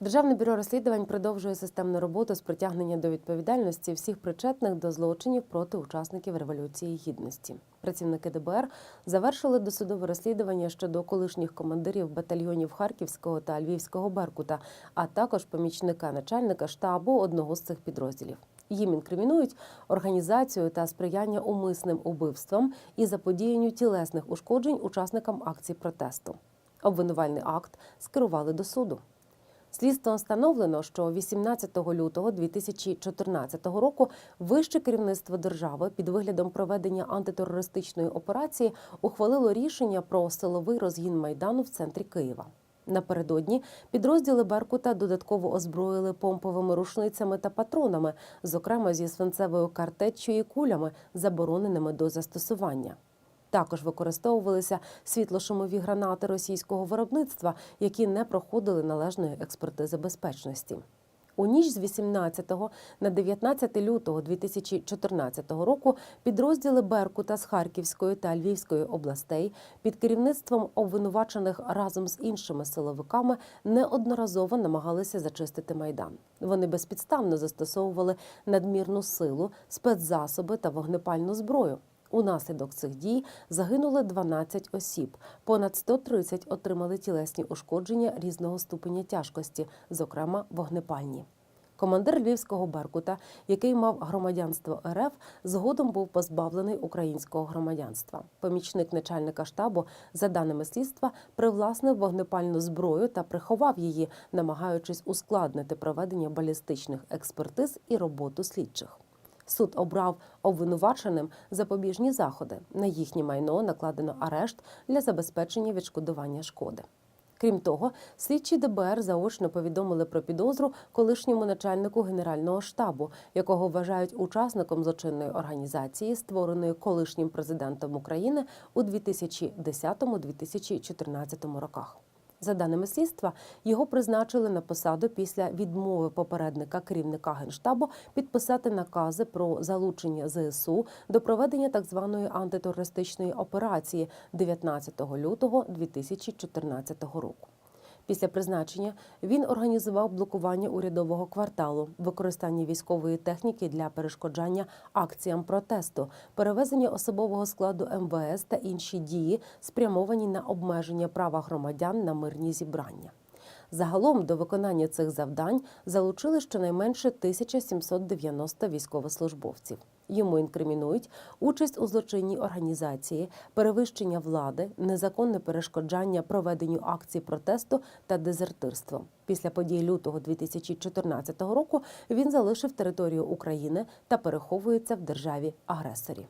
Державне бюро розслідувань продовжує системну роботу з притягнення до відповідальності всіх причетних до злочинів проти учасників революції гідності. Працівники ДБР завершили досудове розслідування щодо колишніх командирів батальйонів Харківського та Львівського Беркута, а також помічника начальника штабу одного з цих підрозділів. Їм інкримінують організацію та сприяння умисним убивствам і заподіянню тілесних ушкоджень учасникам акцій протесту. Обвинувальний акт скерували до суду. Слідством встановлено, що 18 лютого 2014 року вище керівництво держави під виглядом проведення антитерористичної операції ухвалило рішення про силовий розгін майдану в центрі Києва. Напередодні підрозділи Беркута додатково озброїли помповими рушницями та патронами, зокрема зі свинцевою картеччю і кулями, забороненими до застосування. Також використовувалися світлошумові гранати російського виробництва, які не проходили належної експертизи безпечності. У ніч з 18 на 19 лютого 2014 року підрозділи Беркута з Харківської та Львівської областей під керівництвом обвинувачених разом з іншими силовиками неодноразово намагалися зачистити майдан. Вони безпідставно застосовували надмірну силу, спецзасоби та вогнепальну зброю. Унаслідок цих дій загинули 12 осіб. Понад 130 отримали тілесні ушкодження різного ступеня тяжкості, зокрема вогнепальні. Командир львівського Беркута, який мав громадянство РФ, згодом був позбавлений українського громадянства. Помічник начальника штабу, за даними слідства, привласнив вогнепальну зброю та приховав її, намагаючись ускладнити проведення балістичних експертиз і роботу слідчих. Суд обрав обвинуваченим запобіжні заходи. На їхнє майно накладено арешт для забезпечення відшкодування шкоди. Крім того, слідчі ДБР заочно повідомили про підозру колишньому начальнику генерального штабу, якого вважають учасником злочинної організації, створеної колишнім президентом України у 2010-2014 роках. За даними слідства, його призначили на посаду після відмови попередника керівника генштабу підписати накази про залучення ЗСУ до проведення так званої антитерористичної операції 19 лютого 2014 року. Після призначення він організував блокування урядового кварталу, використання військової техніки для перешкоджання акціям протесту, перевезення особового складу МВС та інші дії, спрямовані на обмеження права громадян на мирні зібрання. Загалом до виконання цих завдань залучили щонайменше 1790 військовослужбовців. Йому інкримінують участь у злочинній організації, перевищення влади, незаконне перешкоджання проведенню акцій протесту та дезертирство. Після подій лютого 2014 року він залишив територію України та переховується в державі агресорі.